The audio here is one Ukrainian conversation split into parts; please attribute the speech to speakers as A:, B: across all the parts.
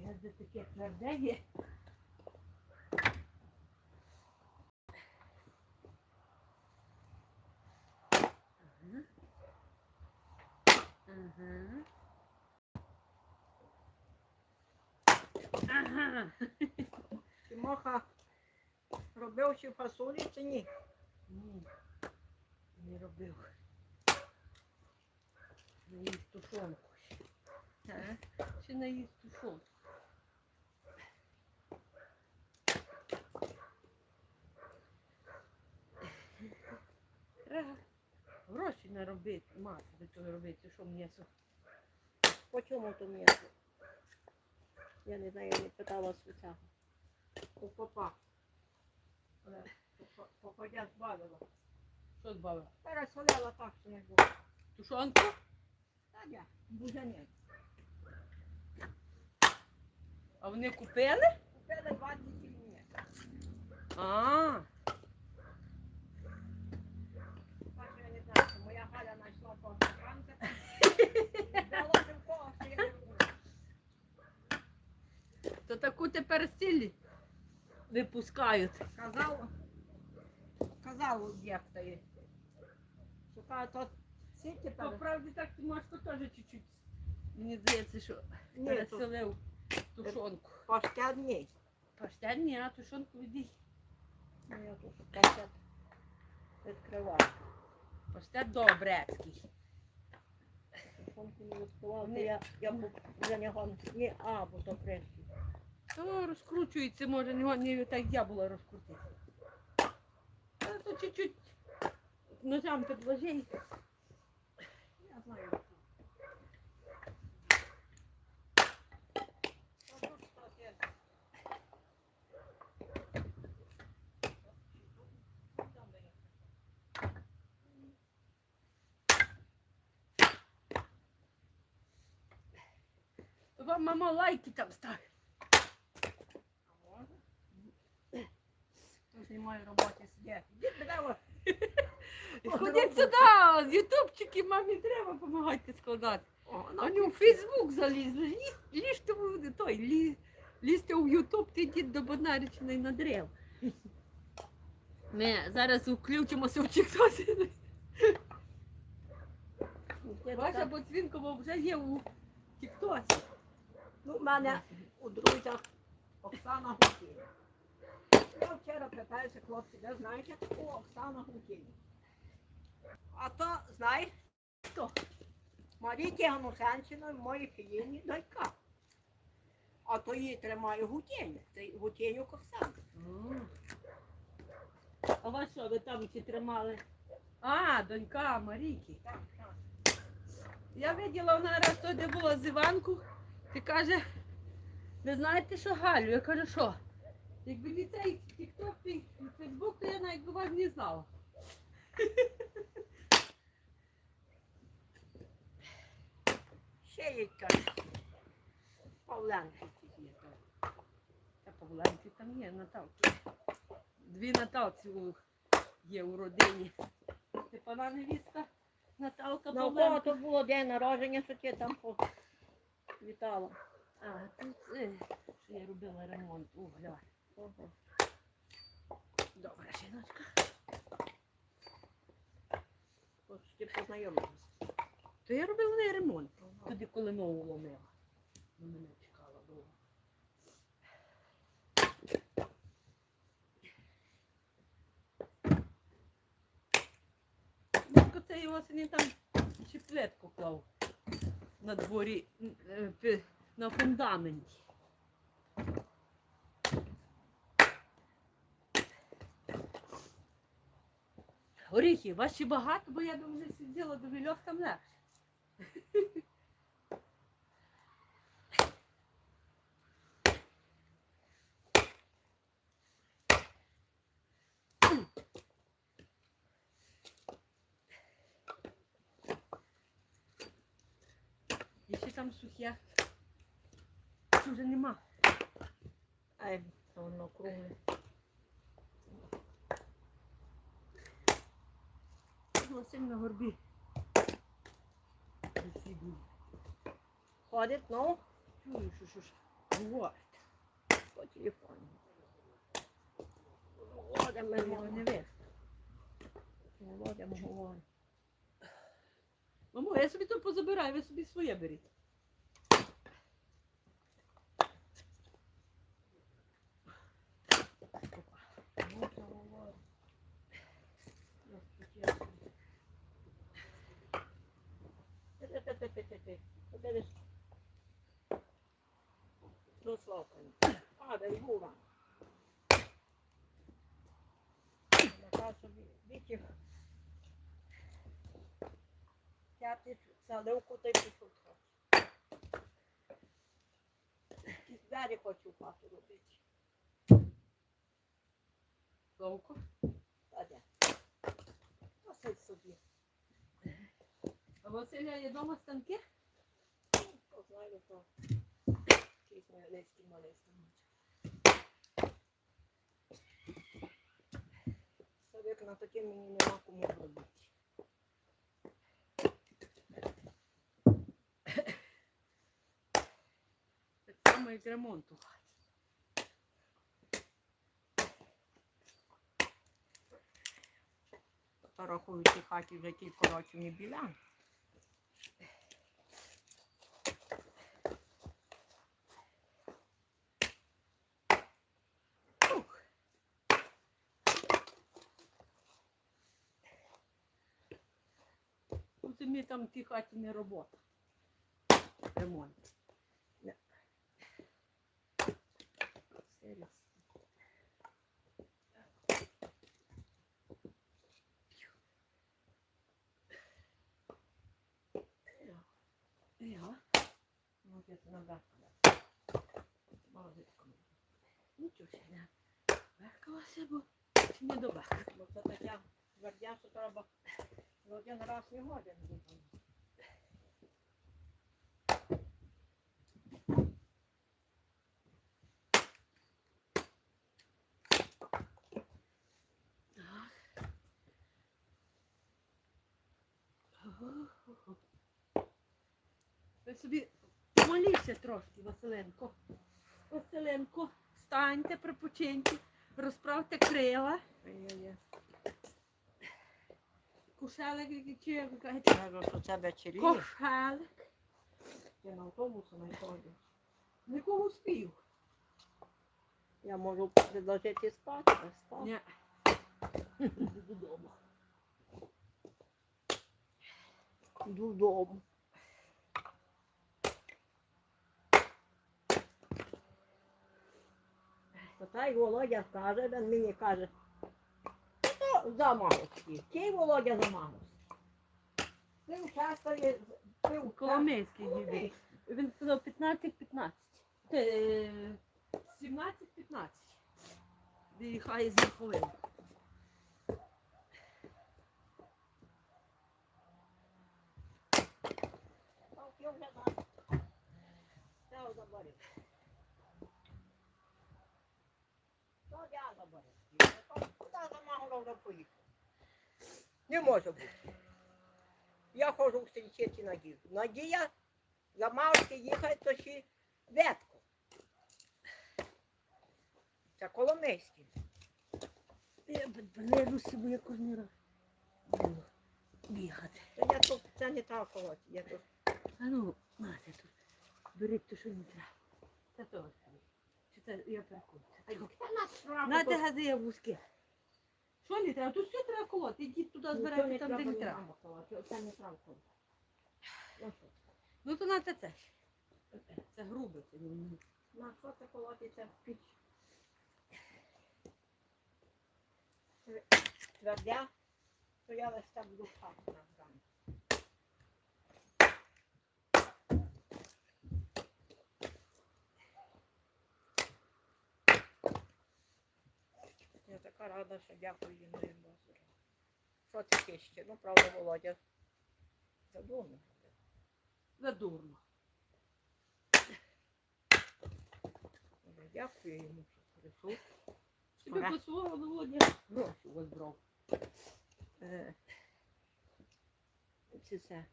A: газди таке тверде є. Ага. Ага. Ага.
B: Тимоха робив чи фасолі чи ні?
A: Ні, не робив. Наїсть тушонку. ще. А? Ще наїсть тушонку. Треба гроші наробити, мати до цього робити, що м'ясо.
B: По чому то м'ясо? Я не знаю, я не питала свиця. У попа. Попадя збавила.
A: Що збавив?
B: Пересолила так, що не було.
A: Тушонку?
B: Та я, бузянець.
A: А вони купили?
B: Купили 20 гривень.
A: А,
B: Так що я не знаю, що моя Галя знайшла того франка. Дала в кого, що я не люблю.
A: То таку тепер сілі випускають.
B: Казав, казав об'єкта є. Шукаю тот сіль
A: По правді так ти можеш теж чуть-чуть. Мені здається, що
B: Ні, тут
A: переселив тушонку.
B: паштет ні.
A: Паштет ні, а тушонку відій.
B: Ну, я тут паштет відкриваю.
A: Паштет добрецький.
B: Тушонку не відкривав, то я, я б за нього ні, а, бо то прежде.
A: То розкручується, може, не, не так я була розкрутити. Але то чуть-чуть ножам підложи.
B: Я знаю. Та тут що є? Там де я.
A: Вам мама лайки там
B: може? Тут роботи сидять.
A: Ходіть сюди, ютубчики мамі треба допомагати складати. А
B: ну,
A: в Фейсбук залізли. Ліз, лізьте в той, лі, лізьте в Ютуб, ти йдіть до Боднаричної на дерев. Ми зараз включимося в Тіктосі. Ваша Боцвінкова вже є у Тіктосі.
B: Ну, в мене у друзях Оксана Гутіна. Я вчора питаюся, хлопці, де знаєте таку Оксана Гутіна? А то, знаєш, хто? Маріті Ганушенщина, моїй фіїні донька. А то її тримає Гутєню. Це Гутєнюк Оксана.
A: А вас що, ви там чи тримали? А, донька Марійки. Я виділа, вона раз туди була з Іванку, і каже, ви знаєте, що Галю? Я кажу, що? Якби не цей тікток і фейсбук, то я навіть би вас не знала.
B: Ще є каже. Павленко.
A: Та Павленки там є Наталки. Дві Наталці у- є у родині. Степана невістка, Наталка
B: На у кого то було день народження, що ти там вітала?
A: А, тут, е, що я робила ремонт угля.
B: Ага.
A: Добра жіночка.
B: Ти познайомилася.
A: То я робила неї ремонт. Тоді, коли нову ломила. Мене чекала довго. Батько цей осені там чіплетку клав на дворі е, на фундаменті. Горіхи, ваші багато, бо я думаю, що сиділа до вільох там легше. Ще там сухе. Чи вже нема?
B: Ай, воно кругле.
A: Ну, сильно горбі.
B: Ходить, ну,
A: Чую, що що ж. говорить.
B: по телефону. Володя
A: Його не.
B: Володя ми говоримо.
A: Мамо, я собі то позабираю, ви собі своє беріть.
B: Ну, це говоримо. Розпочати. Ти-ти-ти-ти-ти-ти. Подивись. Дослухай. А, де Юра. Нехай собі вітів. П'ятий заливку та й трохи. Якісь двері хочу в хату робити.
A: Ловко.
B: Та де? Носить собі.
A: Василя є дома станки?
B: То знаю, то якісь невеличкі малисті. Садик на таке мені нема кому робити.
A: Так само, як ремонт у хаті.
B: То рахую, в цій хаті вже кілька років не біля.
A: У там в тій хаті не робота. Ремонт. Я?
B: Ну,
A: Нічого ще не. Веркалася, бо не до.
B: Бо це таке твердя, що треба в один раз не годин бути.
A: Ви собі моліться трошки, Василенко. Василенко, встаньте, припочиньте, розправте крила,
B: Є-є.
A: кушелик, чи ви кажете,
B: Кажу, що це вечеріє.
A: кошелик.
B: Я на автобусу не ходю.
A: Нікого спів.
B: Я можу предложити спати, а спати.
A: Ні. Додому.
B: Додому. Та й Володя каже, він мені каже, то замагості. Кий Володя замагос. Ти участвує, ти у
A: Коломейський дідий. Він сказав 15-15. Е, 17-15. І хай за хвилину.
B: Я вже знаю. Це заборів. То я заборів. Куди замагала вже поїхав? Не може бути. Я ходжу в стрічці Надію. Надія замавки їхати, то ще ветку. Це Коломийський.
A: Я бледу собі якось не раз. Буду бігати.
B: Це я тут, це не та колоті. Я тут.
A: А ну, мати тут. Беріть то, що не треба. Це то. Чи це я перекую?
B: Ай, це на справу,
A: гади я вузьке. Що не треба? Тут все треба колоти. Ідіть туди збирайте там, де не треба.
B: Там не треба колоти. Ну що?
A: Ну то на це. Це. Це не-
B: На що це колотиться в піч? Твердя, стояла в так буду на грам. Я така рада, що дякую їм моїм базарам. Що таке ще? Ну, правда, Володя.
A: Задурно.
B: Добре, Дякую йому, що прийшов.
A: Тобі
B: Ага.
A: по свого Володя гроші возбрав.
B: Е, Це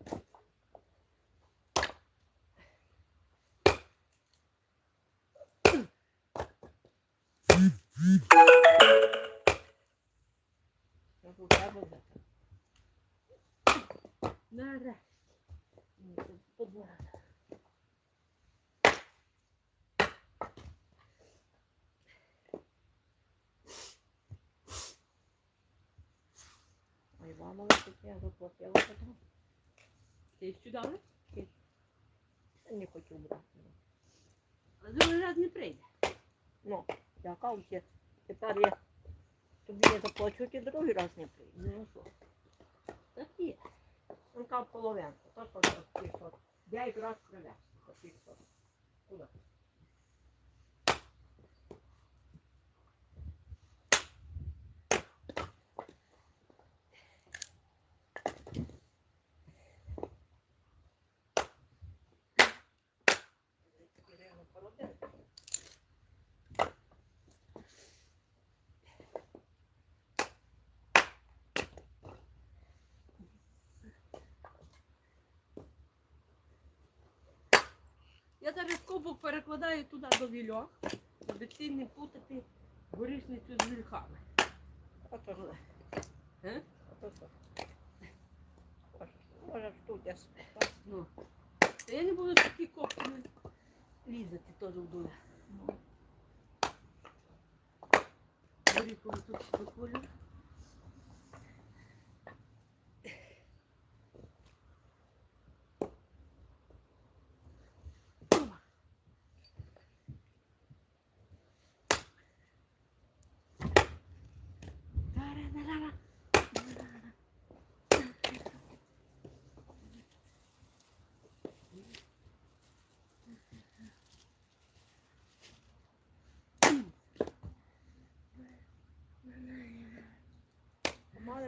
B: це. Я заплатила потім.
A: Тисячу дали?
B: Я не хотів брати.
A: А другий раз не прийде.
B: Ну, я кажу, тепер я тобі не заплачу, ти другий раз не прийде. Ну що?
A: Так є.
B: Він кав половинку. То що ті, що дев'ять раз привез. То ті, що. Куди?
A: Кубок перекладаю туди до вільох, аби ці не путати горішницю з вільхами.
B: Ото що?
A: Е?
B: Може, Може, тут я
A: Ну. Та я не буду такі копки лізати теж в дуля. Горіховий тут ще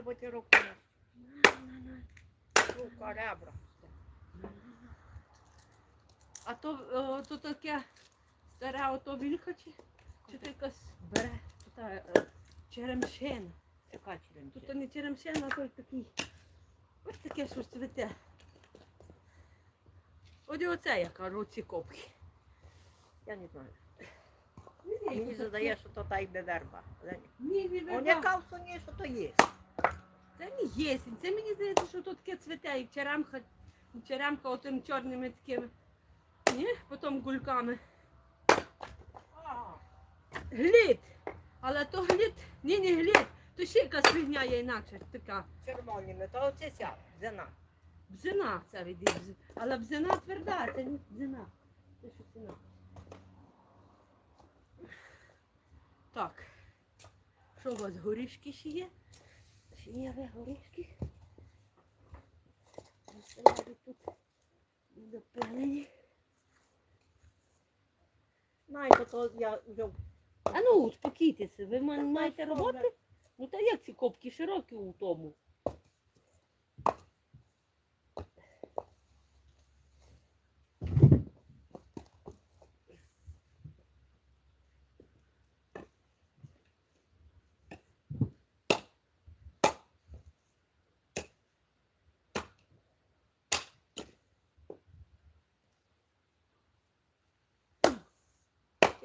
B: Мали бути руки. Рука, ребра.
A: А то, о, то таке старе ото вільха чи, чи то якась бере та, е, черемшина.
B: Яка
A: Тут то не черемшина, а той такий. Ось таке що цвіте. От і оце я кажу, ці копки.
B: Я не знаю. Мені задає, що то та йде верба.
A: Ні, не верба.
B: яка в соні, що то є.
A: Це не єсень. Це мені здається, що тут таке цвіте, як черемха, черемка отим чорними такими. Ні, потім гульками. Глід. Але то глід, ні, не глід, то ще якась фігня є інакше, така.
B: Червоними, то оце ця, зина.
A: Бзина це від Але бзина тверда, це не бзина. Це що ціна. Так. Що у вас горішки ще є? Ви горішки? Розставляю тут допилені.
B: Знаєте, то я вже
A: А ну, успокійтеся, ви маєте роботи? Ну та як ці копки широкі у тому?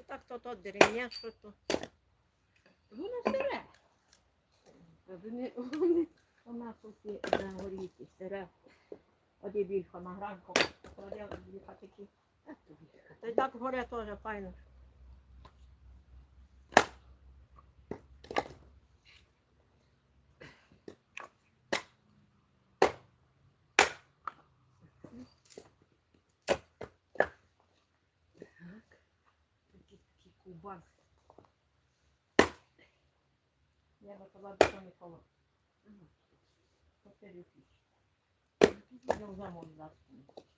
B: Так то то деревня, що то.
A: Воно сире. Вони, вони-
B: Вона тут і на горіті, сире. Оді більха на гранку, кладе більха такі. Та й так горе теж файно.
A: Кубан.
B: Я туди до не коло. Чотири тисячі. Я вже можу.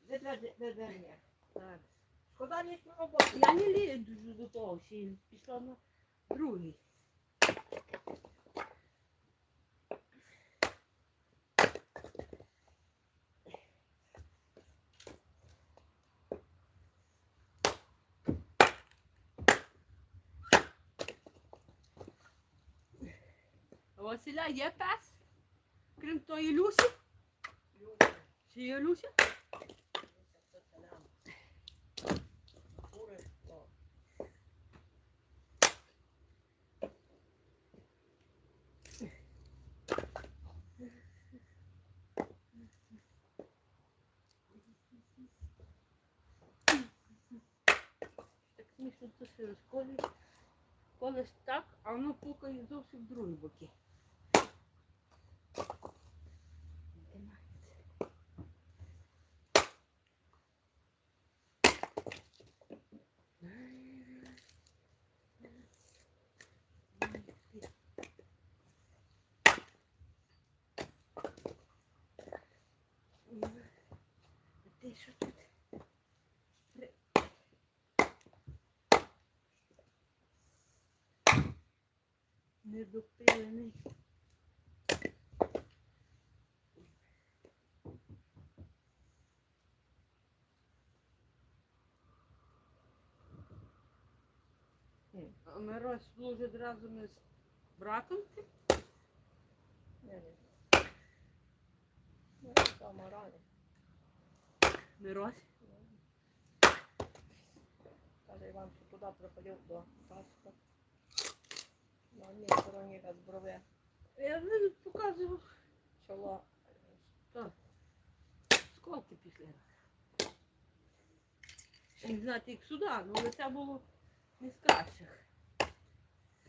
B: Де де де?
A: Так.
B: Шкода ніч на роботу.
A: Я не лізу до того, й пішла на другий. Василя є пес? Крім тої Люсі? Чи є Люся? Смішно це розколює. Колись так, а воно пукає зовсім в другі боки. Що тут. Недопилений. Мирось служить разом із братом?
B: Не, не. Ну, там рано.
A: Мирось?
B: Каже Іван, що туди приходив до Таська. На одній стороні без брови
A: Я не показував.
B: чоло.
A: Скільки після? Не знати, як сюди, ну, але це було не кращих.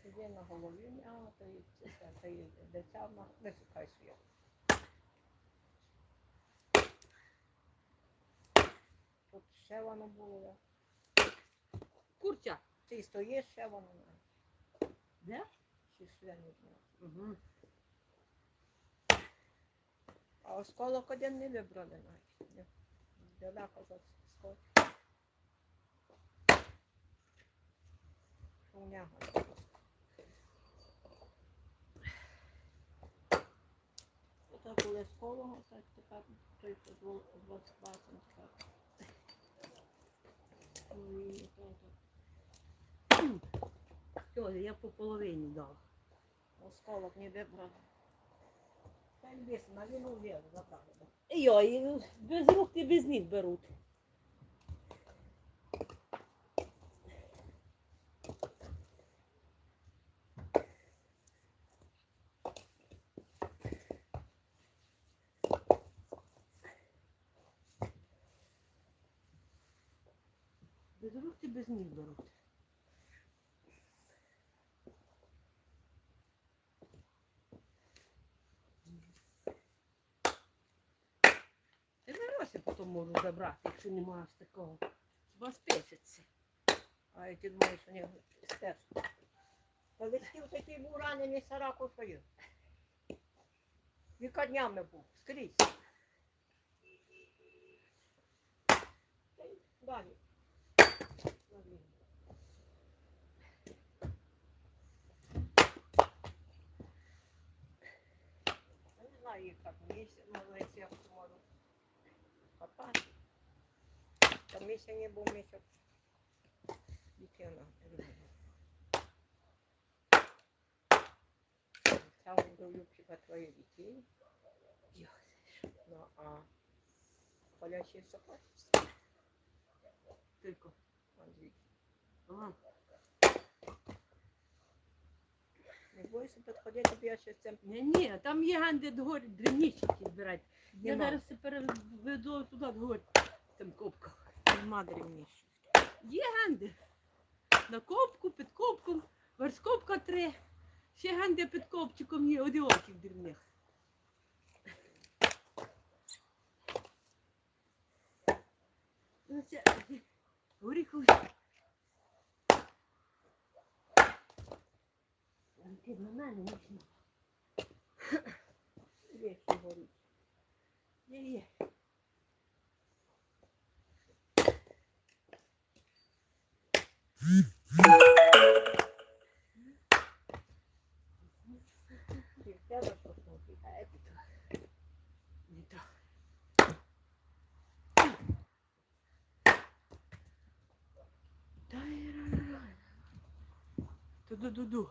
B: Тоді на голові м'яла, то і дитя на висухай світ. Тут ще воно було.
A: Курча.
B: Ти стоїш, ще воно.
A: Де?
B: Чи ще не знаю.
A: Угу.
B: А осколок один не вибрали навіть. Не- Далеко за скот. У нього. Ото коли з колого, так тепер той футбол 22 сантиметри. Ну і то, то.
A: Все, я по половині дав.
B: Осколок не вибрав. Та й на війну віру забрали. да.
A: Йой, без рук і без ніг беруть. Без рук і без ніг беруть. Ти Мирося потім можу забрати, якщо немає аж такого. Хіба спечеться.
B: А я ти думаєш, що не. Та листів такий був ранений сараку свою. Віка днями був, скрізь. Далі. Я знаю, як місяць, може, я можу. Хапати. Та місяць не був місяць. Дитина. Ця до Любчика твоє дітей. Ну, а ще сохочеться.
A: Тільки.
B: Андрій.
A: Ага.
B: Бойся підходити, тобі я ще цим
A: Ні, ні, там є ганди догорі дрібніші ті збирати. Я
B: Нема.
A: зараз переведу туди догорі з тим копком.
B: Нема дрібніше.
A: Є ганди. На копку, під копком, верскопка три. Ще ганди під копчиком є одіоків дрібних. Ну, це горіхові. Ти на мене не знав.
B: Вещі горіть.
A: Є, є.
B: Тебе що.
A: А это то. Не то. Дай-ра-ра. Ту-ду-ду-ду.